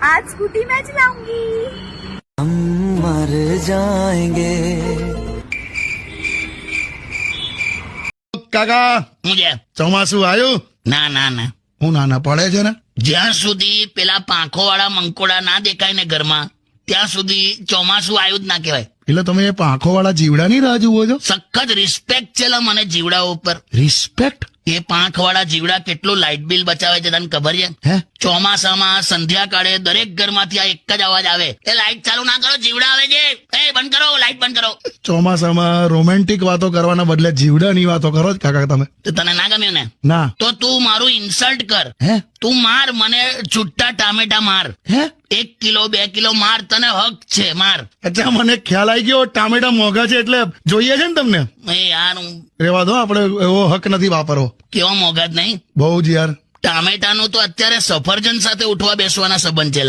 आज स्कूटी मैं चलाऊंगी हम मर जाएंगे કાકા હું છે ચોમાસું આવ્યું ના ના ના હું નાના પડે છે ને જ્યાં સુધી પેલા પાંખો વાળા મંકોડા ના દેખાય ને ઘરમાં ત્યાં સુધી ચોમાસું આવ્યું જ ના કહેવાય એટલે તમે એ પાંખો વાળા જીવડાની રાહ જુઓ છો? સખત રિસ્પેક્ટ છે મને જીવડાઓ ઉપર. રિસ્પેક્ટ એ પાંખ વાળા જીવડા કેટલું લાઇટ બિલ બચાવે છે તને ખબર છે? ચોમાસામાં ચોમાસામાં સંધ્યાકાળે દરેક ઘરમાંથી આ એક જ અવાજ આવે. એ લાઇટ ચાલુ ના કરો જીવડા આવે છે. બંધ કરો લાઈટ બંધ કરો. ચોમાસામાં રોમેન્ટિક વાતો કરવાના બદલે જીવડાની વાતો કરો કાકા તમે. તને ના ગમ્યું ને? ના. તો તું મારું ઇન્સલ્ટ કર. હે? તું માર મને છુટ્ટા ટામેટા માર. હે? એક કિલો બે કિલો માર તને હક છે માર. અચ્છા મને ખ્યાલ આવી ગયો ટામેટા મોઘા છે એટલે જોઈએ છે ને તમને? યાર હું રેવા દો આપણે એવો હક નથી વાપરવો. કેવા મોંઘા જ નહીં? બહુ જ યાર. ટામેટાનું તો અત્યારે સફરજન સાથે ઉઠવા બેસવાના સંબંધ છે